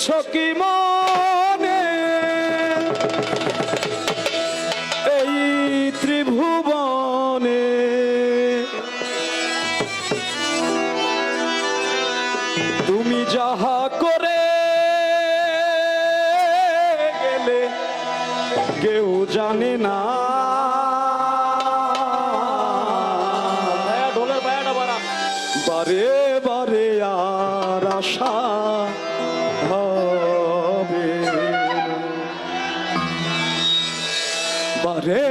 রেখেছ কি মনে? এই ত্রিভুবনে। তুমি যাহা করে গেলে কেউ জানে না রে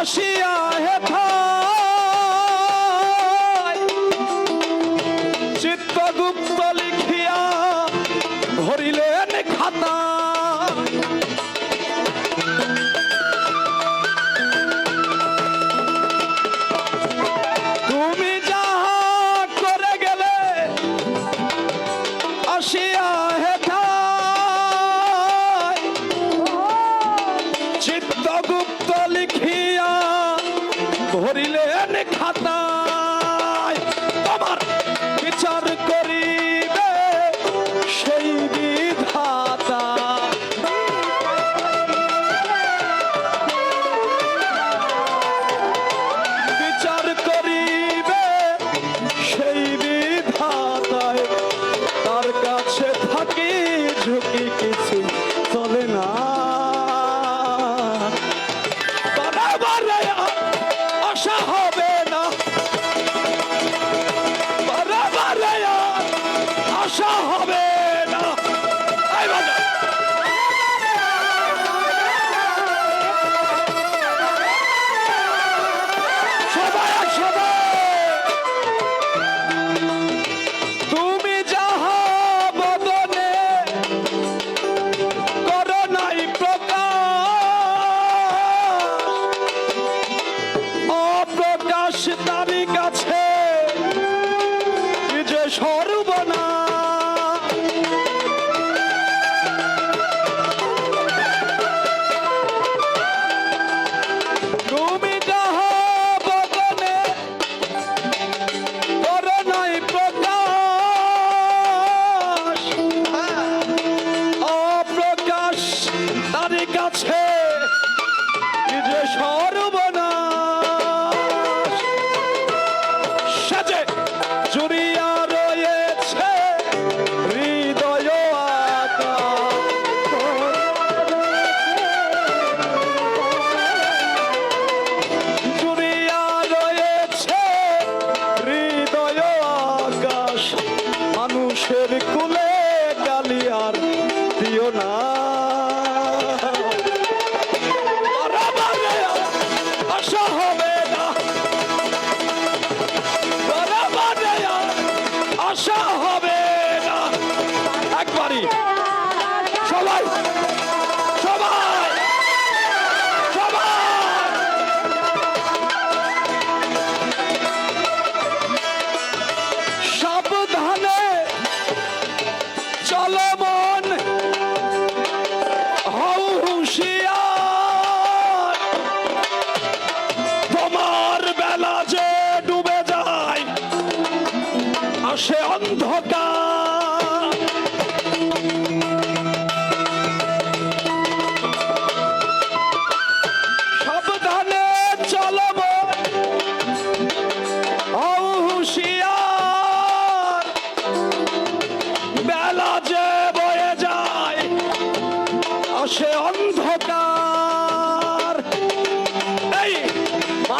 আসিয়া হে গেছে যে সর্বনাশ। সাজে জুড়িয়া রয়েছে হৃদয় হৃদয় মানুষের কুলে গালিয়ার দিও না।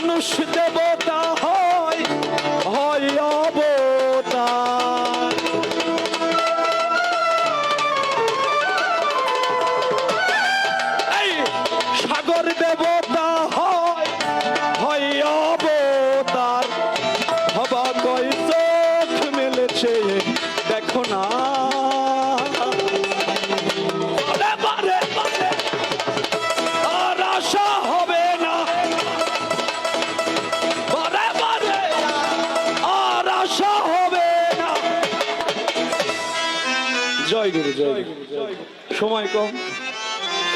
মানুষ দেবতা হয় হয় এই সাগর দেবতা জয় গুরু জয় গুরু। সময় কম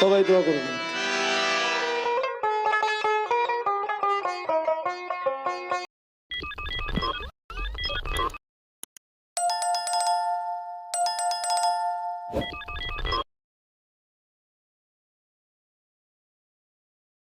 সবাই দোয়া করবেন